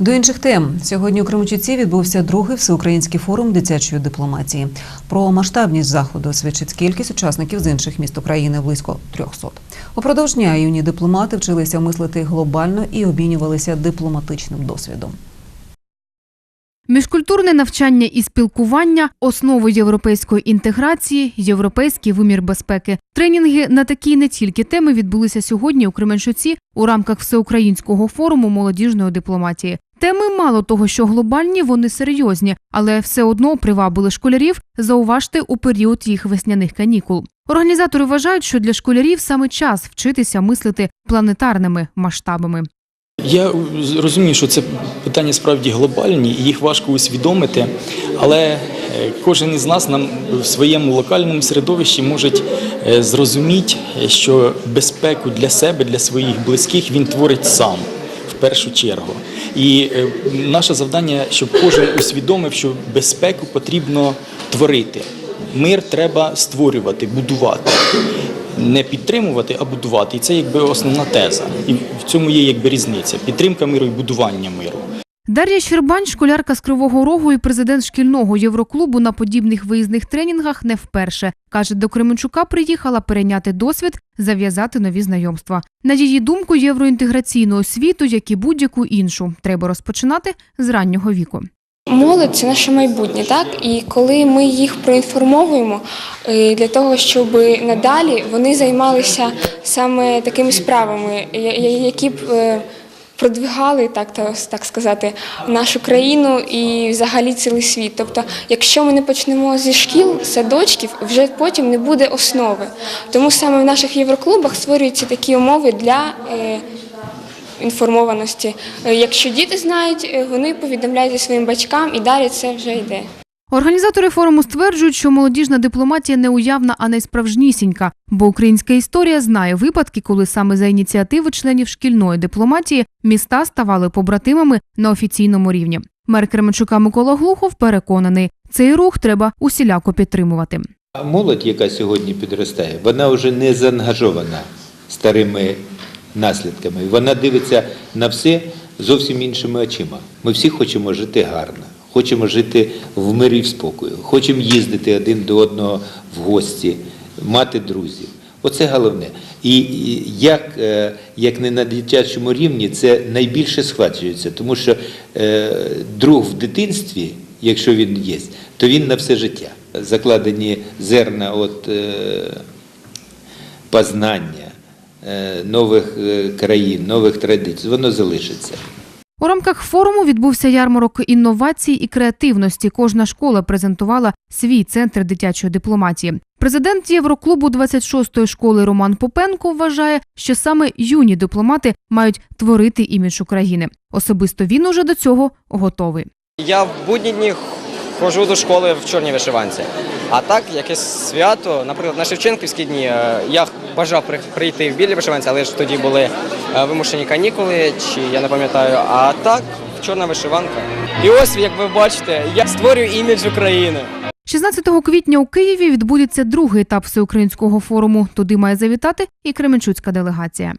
До інших тем сьогодні у Кременчуці відбувся другий всеукраїнський форум дитячої дипломатії. Про масштабність заходу свідчить кількість учасників з інших міст України близько 300. Упродовж дня юні дипломати вчилися мислити глобально і обмінювалися дипломатичним досвідом. Міжкультурне навчання і спілкування основи європейської інтеграції, європейський вимір безпеки. Тренінги на такі не тільки теми відбулися сьогодні у Кременчуці у рамках всеукраїнського форуму молодіжної дипломатії. Теми мало того, що глобальні, вони серйозні, але все одно привабили школярів зауважте у період їх весняних канікул. Організатори вважають, що для школярів саме час вчитися мислити планетарними масштабами. Я розумію, що це питання справді глобальні, і їх важко усвідомити, але е, кожен із нас нам в своєму локальному середовищі може е, зрозуміти, що безпеку для себе, для своїх близьких він творить сам в першу чергу. І е, наше завдання, щоб кожен усвідомив, що безпеку потрібно творити. Мир треба створювати, будувати. Не підтримувати, а будувати. І це якби основна теза. І в цьому є якби різниця: підтримка миру і будування миру. Дар'я Щербань, школярка з Кривого Рогу і президент шкільного євроклубу на подібних виїзних тренінгах не вперше. Каже, до Кременчука приїхала перейняти досвід, зав'язати нові знайомства. На її думку, євроінтеграційну освіту, як і будь-яку іншу, треба розпочинати з раннього віку. Молодь це наше майбутнє, так і коли ми їх проінформовуємо е, для того, щоб надалі вони займалися саме такими справами, які б е, продвигали так, то так сказати, нашу країну і взагалі цілий світ. Тобто, якщо ми не почнемо зі шкіл, садочків, вже потім не буде основи. Тому саме в наших євроклубах створюються такі умови для. Інформованості. Е, Якщо діти знають, е, вони повідомляють своїм батькам і далі це вже йде. Організатори форуму стверджують, що молодіжна дипломатія не уявна, а найсправжнісінька, бо українська історія знає випадки, коли саме за ініціативи членів шкільної дипломатії міста ставали побратимами на офіційному рівні. Мер Кременчука Микола Глухов переконаний, цей рух треба усіляко підтримувати. Молодь, яка сьогодні підростає, вона вже не заангажована старими наслідками. Вона дивиться на все зовсім іншими очима. Ми всі хочемо жити гарно, хочемо жити в мирі в спокою, хочемо їздити один до одного в гості, мати друзів. Оце головне. І як, е, як не на дитячому рівні, це найбільше схвачується, тому що е, друг в дитинстві, якщо він є, то він на все життя. Закладені зерна от, е, познання нових е, країн, нових традицій, воно залишиться. У рамках форуму відбувся ярмарок інновацій і креативності. Кожна школа презентувала свій центр дитячої дипломатії. Президент Євроклубу 26-ї школи Роман Попенко вважає, що саме юні дипломати мають творити імідж України. Особисто він уже до цього готовий. Я в будні дні ходжу до школи в чорній вишиванці. А так, якесь свято, наприклад, на Шевченківські дні е, я бажав прийти в білій вишиванці, але ж тоді були е, вимушені канікули, чи я не пам'ятаю. А так, чорна вишиванка. І ось, як ви бачите, я створюю імідж України. 16 квітня у Києві відбудеться другий етап всеукраїнського форуму. Туди має завітати і Кременчуцька делегація.